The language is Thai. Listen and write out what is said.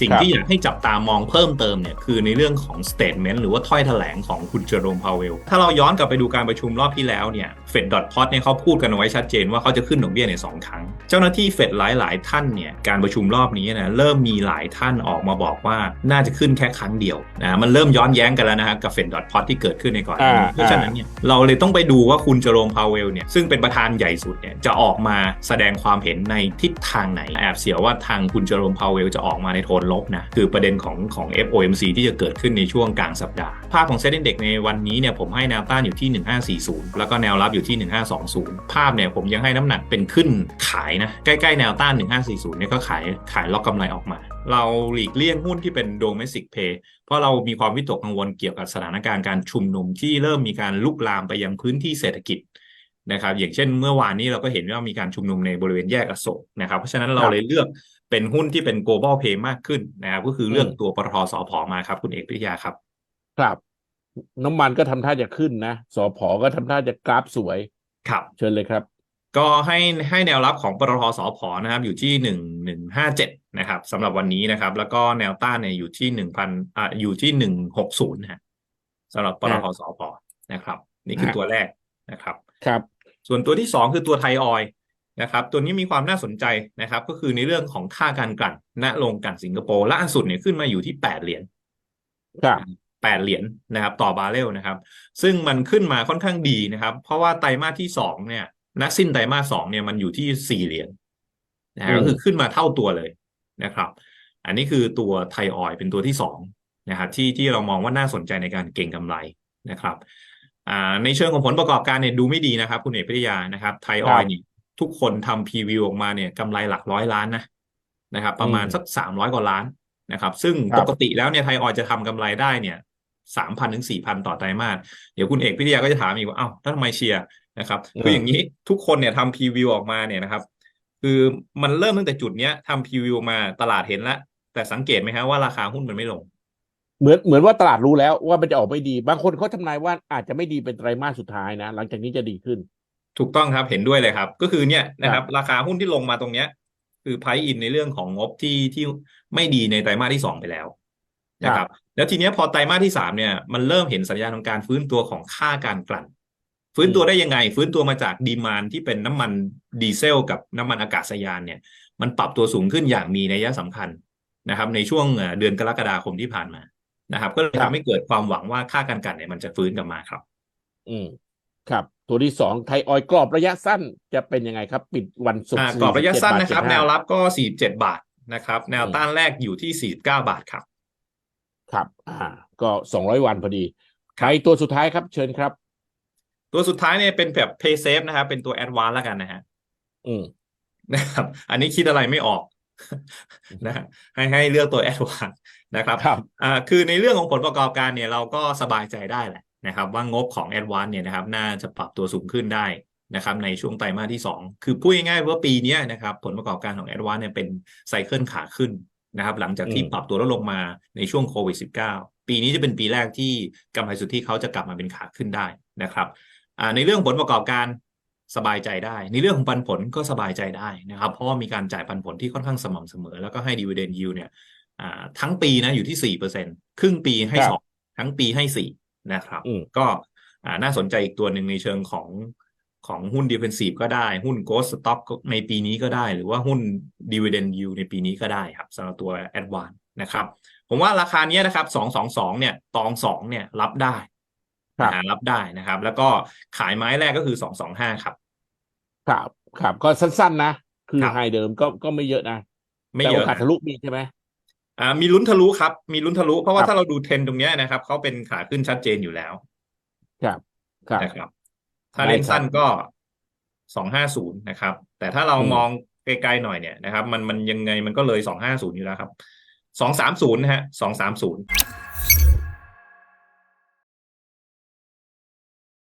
สิ่งครับที่อยากให้จับตามองเพิ่มเติมเนี่ยคือในเรื่องของ statement หรือว่าถ้อยแถลงของคุณเจอโรมพาวเวล ถ้าเราย้อนกลับไปดูการประชุมรอบที่แล้วเนี่ยเฟดดอทพอตเนี่ยเขาพูดกันเอาไว้ชัดเจนว่าเขาจะขึ้นดอกเบี้ยในสองครั้ง เจ้าหน้าที่เฟดหลาย ๆ ท่านเนี่ยการประชุมรอบนี้นะเริ่มมีหลายท่านออกมาบอกว่าน่าจะขึ้นแค่ครั้งเดียวนะมันเริ่มย้อนแย้งกันแล้วนะฮะกับเฟดดอทพอตที่เกิดขึ้นในก่อนหน้านี้อ่าเพราะฉะนั้นเนี่ยเราเลยต้องไปดูว่าคุณเจอโรมพาวเวลเนี่ยซึ่งเป็นประธานใหญ่สุดเนี่ยจะออกมาแสดงความเห็นในทิศทางไหนแอบเสียวว่าทางคุณเจอโรมพาวเวลจะออกมาในโทนลบนะคือประเด็นของของ FOMC ที่จะเกิดขึ้นในช่วงกลางสัปดาห์ ภาพของเซ็นเด็กในวันนี้เนี่ยผมให้แนวต้านอยู่ที่ 1540 แล้วก็แนวรับอยู่ที่ 1520 ภาพเนี่ยผมยังให้น้ำหนักเป็นขึ้นขายนะใกล้ๆแนวต้าน 1540เนี่ยก็ขายขายล็อกกำไรออกมา เราหลีกเลี่ยงหุ้นที่เป็น domestic pay เพราะเรามีความวิตกกังวลเกี่ยวกับสถานการณ์การชุมนุมที่เริ่มมีการลุกลามไปยังพื้นที่เศรษฐกิจนะครับอย่างเช่นเมื่อวานนี้เราก็เห็นว่ามีการชุมนุมในบริเวณแยกอโศกนะครับเพราะฉะนั้นเราเลยเลือก เป็นหุ้นที่เป็น global pay มากขึ้นนะครับก็คือเลือกอืมตัวปตทสพมาครับ คุณเอกพิทยาครับ ครับ น้ำมันก็ทำท่าจะขึ้นนะสอพอก็ทำท่าจะกราฟสวย ครับ เชิญเลยครับ ก็ให้ให้แนวรับของปตทสพนะครับ อยู่ที่หนึ่งหนึ่งห้าเจ็ดนะครับสำหรับวันนี้นะครับ แล้วก็แนวต้านเนี่ยอยู่ที่หนึ่งพันอ่าอยู่ที่หนึ่งหกศูนย์นะฮะสำหรับปตทสพนะครับ นี่คือฮะตัวแรกนะครับ ครับ ส่วนตัวที่สองคือตัวไทยออยล์ นะครับตัวนี้มีความน่าสนใจนะครับ ก็คือในเรื่องของค่าการกลั่นณโรงกลั่นสิงคโปร์ล่าสุดเนี่ยขึ้นมาอยู่ที่แปดเหรียญครับแปดเหรียญนะครับ ต่อบาร์เรลนะครับ ซึ่งมันขึ้นมาค่อนข้างดีนะครับ เพราะว่าไตรมาสที่สองเนี่ยณสิ้นไตรมาสสองเนี่ยมันอยู่ที่สี่เหรียญนะฮะอืมก็คือขึ้นมาเท่าตัวเลยนะครับ อันนี้คือตัวไทยออยล์เป็นตัวที่สองนะครับที่ที่เรามองว่าน่าสนใจในการเก็งกำไรนะครับอ่าในเชิงของผลประกอบการเนี่ยดูไม่ดีนะครับ คุณเอกพิทยานะครับไทยออยล์นี่ ทุกคนทำพรีวิวออกมาเนี่ยกำไรหลักร้อยล้านนะนะครับ ประมาณสักสามร้อยกว่าล้านนะครับ ซึ่งครับปกติแล้วเนี่ยไทยออยล์จะทำกำไรได้เนี่ยสามพันถึงสี่พันต่อไตรมาสเดี๋ยวคุณเอกพิทยาก็จะถามอีกว่าเอ้าแล้วทำไมเชียร์นะครับคืออย่างนี้ทุกคนเนี่ยทำพรีวิวออกมาเนี่ยนะครับ คือมันเริ่มตั้งแต่จุดเนี้ยทำพรีวิวมาตลาดเห็นแล้วแต่สังเกตไหมฮะว่าราคาหุ้นมันไม่ลง เหมือนเหมือนว่าตลาดรู้แล้วว่ามันจะออกไม่ดี บางคนเขาทำนายว่าอาจจะไม่ดีเป็นไตรมาสสุดท้ายนะ หลังจากนี้จะดีขึ้น ถูกต้องครับเห็นด้วยเลยครับ ก็คือเนี่ยนะคครัรับบราคาหุ้นที่ลงมาตรงเนี้ย คือไพอินในเรื่องของงบที่ที่ไม่ดีในไตรมาสที่สองไปแล้วนะครับ แล้วทีเนี้ยพอไตรมาสที่สามเนี่ยมันเริ่มเห็นสัญญาณของการฟื้นตัวของค่าการกลั่น ฟื้นตัวได้ยังไง ฟื้นตัวมาจากดีมานที่เป็นน้ำมันดีเซล กับน้ำมันอากาศยานเนี่ย มันปรับตัวสูงขึ้นอย่างมีนัยสำคัญนะครับ ในช่วงเอ่อเดือนกรกฎาคมที่ผ่านมานะครับ ก็เลยครับทำให้เกิดความหวังว่าค่าการกลั่นเนี่ยมันจะฟื้นกลับมาครับ อืม ครับ ตัวที่สองไทยออยล์กรอบระยะสั้นจะเป็นยังไงครับ ปิดวันศุกอ่าร์กรอบระยะสั้น47นะครับ75แนวรับก็47บาทนะครับ แนวต้านแรกอยู่ที่49บาทครับ ครับ อ่า ก็สองร้อยวันพอดีครับไปตัวสุดท้ายครับ เชิญครับ ตัวสุดท้ายเนี่ยเป็นแบบ pay safe นะครับ เป็นตัว advance แล้วกันนะฮะอืมนะครับ อันนี้คิดอะไรไม่ออกนะฮะให้ให้เลือกตัว advance นะครับครับ อ่า คือในเรื่องของผลประกอบการเนี่ยเราก็สบายใจได้แหละ นะครับว่างบของ advance เนี่ยนะครับน่าจะปรับตัวสูงขึ้นได้นะครับในช่วงไตรมาสที่ 2 คือพูดง่ายๆว่าปีเนี้ยนะครับผลประกอบการของ advance เนี่ยเป็นไซเคิลขาขึ้นนะครับหลังจากที่อืมปรับตัวลดลงมาในช่วงโควิด -19 ปีนี้จะเป็นปีแรกที่กำไรสุทธิเขาจะกลับมาเป็นขาขึ้นได้นะครับอ่าในเรื่องผลประกอบการสบายใจได้ ในเรื่องของปันผลก็สบายใจได้นะครับ เพราะว่ามีการจ่ายปันผลที่ค่อนข้างสม่ำเสมอ แล้วก็ให้ dividend yield เนี่ยอ่าทั้งปีนะอยู่ที่สี่เปอร์เซ็นครึ่งปีให้ครับสองทั้งปีให้สี่ นะครับอืมก็อ่าน่าสนใจอีกตัวหนึ่งในเชิงของของหุ้น defensive ก็ได้หุ้น ghost stock ก็ในปีนี้ก็ได้ หรือว่าหุ้น dividend yield ในปีนี้ก็ได้ครับสำหรับตัว advance นะครับ ผมว่าราคาเนี้ยนะครับสองสองสองเนี่ยตองสองเนี่ยรับได้ครับนะรับได้นะครับ แล้วก็ขายไม้แรกก็คือสองสองห้าครับ ครับครับก็สั้นๆนะ คือครับไฮเดิมก็ก็ไม่เยอะนะ ไม่แต่เยโออะกาสนะทะลุมีใช่ไหม อ่ามีลุ้นทะลุครับ มีลุ้นทะลุ เพราะว่าครับถ้าเราดูเทรนด์ตรงเนี้ยนะครับเขาเป็นขาขึ้นชัดเจนอยู่แล้วครับครับนะครับ ถ้าเล่นได้ครับสั้นก็สองห้าศูนย์นะครับ แต่ถ้าเราอืมมองไกลๆหน่อยเนี่ยนะครับ มันมันยังไงมันก็เลยสองห้าศูนย์อยู่แล้วครับสองสามศูนย์นะฮะสองสามศูนย์